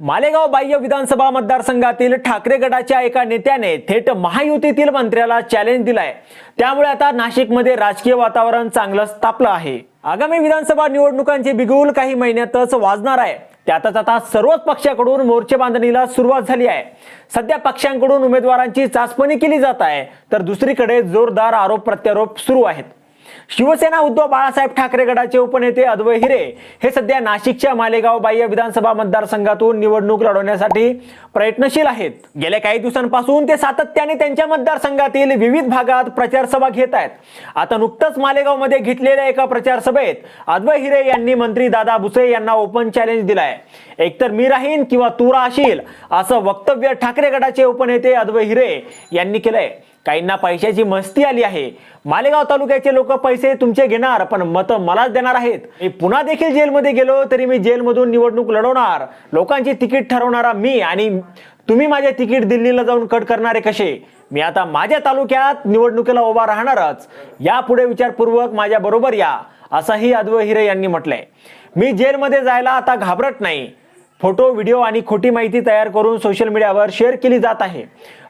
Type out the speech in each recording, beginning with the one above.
मालेगाव बाह्य विधानसभा मतदारसंघातील ठाकरे गटाच्या एका नेत्याने थेट महायुतीतील मंत्र्याला चॅलेंज दिलाय. त्यामुळे आता नाशिकमध्ये राजकीय वातावरण चांगलंच तापलं आहे. आगामी विधानसभा निवडणुकांचे बिगुल काही महिन्यातच वाजणार आहे. त्यातच आता सर्वच पक्षाकडून मोर्चे बांधणीला सुरुवात झाली आहे. सध्या पक्षांकडून उमेदवारांची चाचपणी केली जात आहे. तर दुसरीकडे जोरदार आरोप प्रत्यारोप सुरू आहेत. शिवसेना उद्धव बाळासाहेब ठाकरे गटाचे उपनेते अद्वय हिरे हे सध्या नाशिकच्या मालेगाव बाह्य विधानसभा मतदारसंघातून निवडणूक लढवण्यासाठी प्रयत्नशील आहेत. गेल्या काही दिवसांपासून ते सातत्याने त्यांच्या मतदारसंघातील विविध भागात प्रचार सभा घेत आहेत. आता नुकतंच मालेगावमध्ये घेतलेल्या एका प्रचार सभेत हिरे यांनी मंत्री दादा भुसे यांना ओपन चॅलेंज दिलाय. एकतर मी राहीन किंवा तू राहशील असं वक्तव्य ठाकरे गटाचे उपनेते अद्वय हिरे यांनी केलंय. काहींना पैशाची मस्ती आली आहे. मालेगाव तालुक्याचे लोक पैसे तुमचे घेणार पण मत मलाच देणार आहेत. मी पुन्हा देखील जेलमध्ये गेलो तरी मी जेलमधून निवडणूक लढवणार. लोकांची तिकीट ठरवणारा मी आणि तुम्ही माझे तिकीट दिल्लीला जाऊन कट करणारे कसे? मी आता माझ्या तालुक्यात निवडणुकीला उभा राहणारच. यापुढे विचारपूर्वक माझ्या बरोबर या असंही अद्व हिरे यांनी म्हटलंय. मी जेलमध्ये जायला आता घाबरत नाही. फोटो व्हिडिओ आणि खोटी माहिती तयार करून सोशल मीडियावर शेअर केली जात आहे.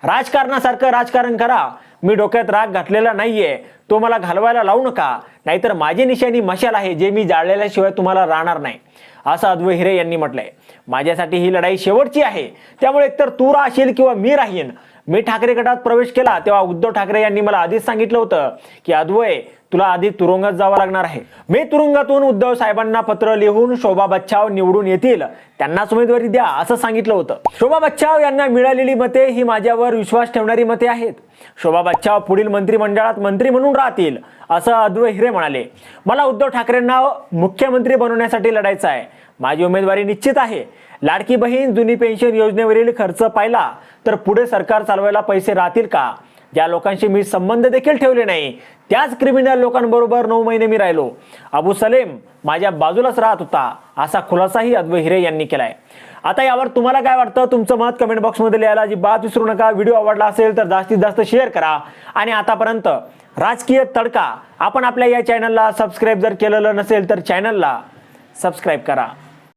राजकारणासारखं राजकारण करा. मी डोक्यात राग घातलेला नाहीये. तो मला घालवायला लावू नका. नाहीतर माझी निशाणी मशाल आहे जे मी जाळलेल्याशिवाय तुम्हाला राहणार नाही. असं अद्वै हिरे यांनी म्हटलंय. माझ्यासाठी ही लढाई शेवटची आहे. त्यामुळे एकतर तू राहशील किंवा मी राहीन. मी ठाकरे गटात प्रवेश केला तेव्हा उद्धव ठाकरे यांनी मला आधीच सांगितलं होतं की अद्वय तुला आधी तुरुंगात जावं लागणार आहे. मी तुरुंगातून उद्धव साहेबांना पत्र लिहून शोभा बच्छाव निवडून येतील त्यांनाच उमेदवारी द्या असं सांगितलं होतं. शोभा बच्छाव यांना मिळालेली मते ही माझ्यावर विश्वास ठेवणारी मते आहेत. शोभा बच्छाव पुढील मंत्रिमंडळात मंत्री म्हणून राहतील असं अद्वै हिरे म्हणाले. मला उद्धव ठाकरेंना मुख्यमंत्री बनवण्यासाठी लढायचं आहे. माझी उमेदवारी निश्चित आहे. लाडकी बहीण जुनी पेन्शन योजनेवरील खर्च पाहिला तर पुढे सरकार चालवायला पैसे राहतील का? ज्या लोकांशी मी संबंध देखील ठेवले नाही. त्याच क्रिमिनल लोकांबरोबर नऊ महिने मी राहिलो. अबू सलेम माझ्या बाजूलाच राहत होता. असा खुलासाही अद्वै हिरे यांनी केलाय. आता यावर तुम्हाला काय वाटतं? तुमचं मत कमेंट बॉक्समध्ये लिहायला अजिबात विसरू नका. व्हिडिओ आवडला असेल तर जास्तीत जास्त शेअर करा. आणि आतापर्यंत राजकीय तडका. आपण आपल्या या चॅनलला सबस्क्राईब जर केलेलं नसेल तर चॅनलला सबस्क्राईब करा.